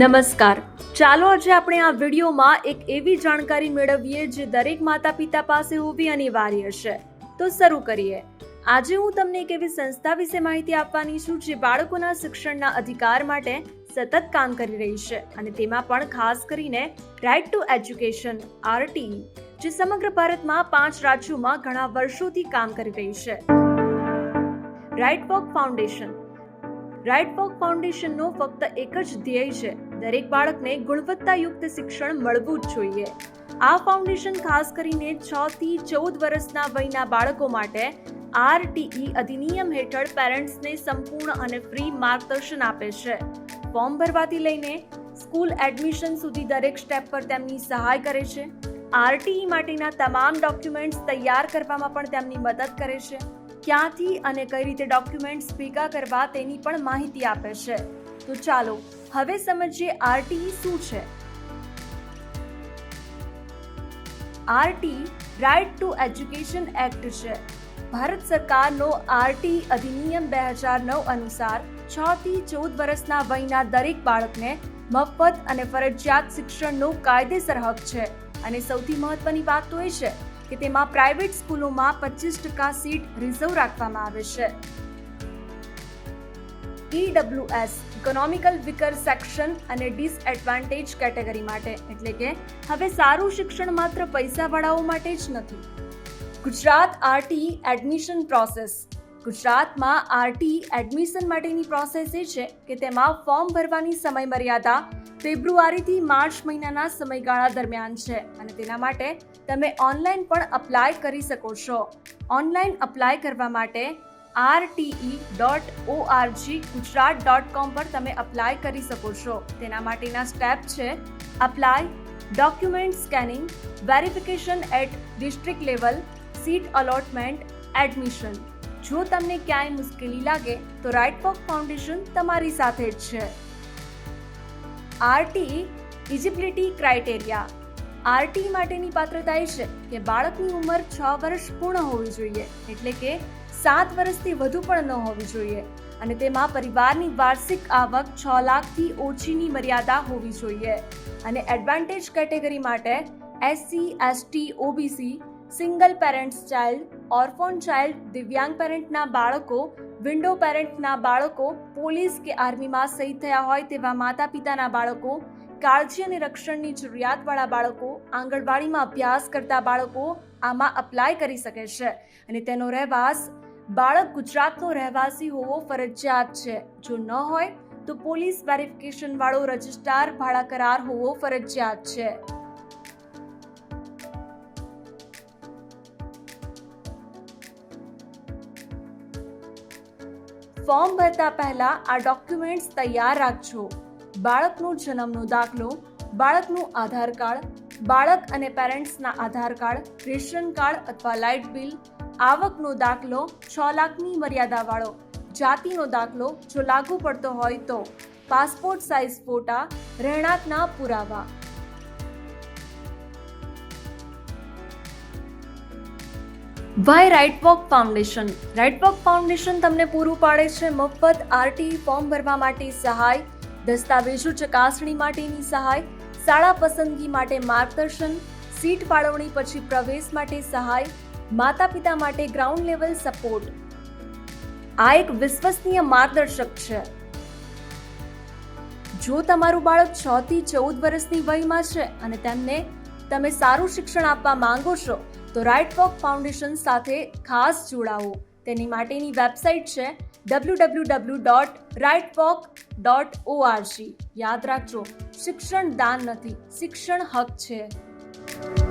નમસ્કાર. ચાલો આજે આપણે આ વિડીયોમાં એક એવી જાણકારી મેળવીએ જે દરેક માતા પિતા પાસે હોવી અનિવાર્ય છે. તો શરૂ કરીએ. આજે હું તમને એક એવી સંસ્થા વિશે માહિતી આપવાની છું જે બાળકોના શિક્ષણના અધિકાર માટે સતત કામ કરી રહી છે અને તેમાં પણ ખાસ કરીને રાઇટ ટુ એજ્યુકેશન આરટી જે સમગ્ર ભારતમાં પાંચ રાજ્યોમાં ઘણા વર્ષોથી કામ કરી રહી છે. Right walk foundation right walk ફાઉન્ડેશનનો ફક્ત એક જ ધ્યેય છે, દરેક બાળકને ગુણવત્તાયુક્ત શિક્ષણ મળવું જ જોઈએ. આ ફાઉન્ડેશન ખાસ કરીને છ થી ચૌદ વર્ષના વયના બાળકો માટે આરટીઈ અધિનિયમ હેઠળ પેરેન્ટ્સને સંપૂર્ણ અને ફ્રી માર્ગદર્શન આપે છે. ફોર્મ ભરવાથી લઈને સ્કૂલ એડમિશન સુધી દરેક સ્ટેપ પર તેમની સહાય કરે છે. આરટીઈ માટેના તમામ ડોક્યુમેન્ટ્સ તૈયાર કરવામાં પણ તેમની મદદ કરે છે. ક્યાંથી અને કઈ રીતે ડોક્યુમેન્ટ્સ ભેગા કરવા તેની પણ માહિતી આપે છે. તો ચાલો, હવે સમજીએ આરટીઈ શું છે. RT right to education act છે. ભારત સરકારનો આરટી અધિનિયમ બે હજાર નવ અનુસાર છ થી ચૌદ વર્ષના વયના દરેક બાળકને મફત અને ફરજિયાત શિક્ષણનો કાયદેસર હક છે. અને સૌથી મહત્વની વાત તો એ છે કે તેમાં પ્રાઇવેટ સ્કૂલોમાં પચીસ ટકા સીટ રિઝર્વ રાખવામાં આવે છે. ઈડબ્લ્યુએસ ઇકોનોમિકલ વિકર સેક્શન અને ડિસએડવાન્ટેજ કેટેગરી માટે, એટલે કે હવે સારું શિક્ષણ માત્ર પૈસાવાળાઓ માટે જ નથી. ગુજરાત આરટી એડમિશન પ્રોસેસ ગુજરાતમાં આરટી એડમિશન માટેની પ્રોસેસ એ છે કે તેમાં ફોર્મ ભરવાની સમય મર્યાદા ફેબ્રુઆરીથી માર્ચ મહિનાના સમયગાળા દરમિયાન છે અને તેના માટે તમે ઓનલાઈન પણ અપ્લાય કરી શકો છો. ઓનલાઈન અપ્લાય કરવા માટે RTE dot org Gujarat dot com પર તમે અપ્લાય કરી શકો છો. તેના માટેના સ્ટેપ છે apply document scanning verification at district level seat allotment admission જો તમને ક્યાંય મુશ્કેલી લાગે, તો રાઇટ વોક ફાઉન્ડેશન તમારી સાથે જ છે. આરટી ઇજિબિલિટી ક્રાઇટેરિયા આરટી માટેની પાત્રતા એ છે કે બાળકની ઉંમર છ વર્ષ પૂર્ણ હોવી જોઈએ, એટલે કે સાત વર્ષથી વધુ પણ ન હોવી જોઈએ. અને તેમાં પરિવારની વાર્ષિક આવક છ લાખથી ઓછીની મર્યાદા હોવી જોઈએ. અને એડવાન્ટેજ કેટેગરી માટે SC ST OBC single parents child orphan child દિવ્યાંગ પેરેન્ટના બાળકો વિન્ડો પેરેન્ટના બાળકો પોલીસ કે આર્મીમાં શહીદ થયા હોય તેવા માતા પિતાના બાળકો, કાળજી અને રક્ષણની જરૂરિયાતવાળા બાળકો, આંગણવાડીમાં અભ્યાસ કરતા બાળકો આમાં અપ્લાય કરી શકે છે. અને તેનો રહેવાસ, બાળક ગુજરાતનો રહેવાસી હોવો ફરજિયાત છે. જો ન હોય, તો પોલીસ વેરિફિકેશન વાળો ભાડા કરાર હોવો ફરજિયાત છે. ફોર્મ ભરતા પહેલા આ ડોક્યુમેન્ટ્સ તૈયાર રાખજો. બાળકનો જન્મનો દાખલો, બાળકનું આધાર કાર્ડ, બાળક અને પેરેન્ટ્સના આધાર કાર્ડ, રેશન કાર્ડ અથવા લાઇટ બિલ, આવકનો દાખલો, છ લાખની મર્યાદાવાળો, જાતિનો દાખલો જો લાગુ પડતો હોય તો, પાસપોર્ટ સાઇઝ ફોટા, રહેણાંકના પુરાવા. Why right walk foundation right walk foundation તમને પૂરું પાડે છે મફત આરટી ફોર્મ ભરવા માટે સહાય, દસ્તાવેજો ચકાસણી માટેની સહાય, શાળા પસંદગી માટે માર્ગદર્શન, સીટ ફાળવણી પછી પ્રવેશ માટે સહાય માતા પિતા માટે ગ્રાઉન્ડ લેવલ સપોર્ટ આ એક વિશ્વસનીય માર્ગદર્શક છે. જો તમારું બાળક છ થી ચૌદ વર્ષની વયમાં છે અને તેમને તમે સારું શિક્ષણ આપવા માંગો છો તો રાઇટ વોક ફાઉન્ડેશન સાથે ખાસ જોડાવો. તેની માટેની વેબસાઇટ છે W W W dot right walk dot org યાદ રાખજો, શિક્ષણ દાન નથી, શિક્ષણ હક છે.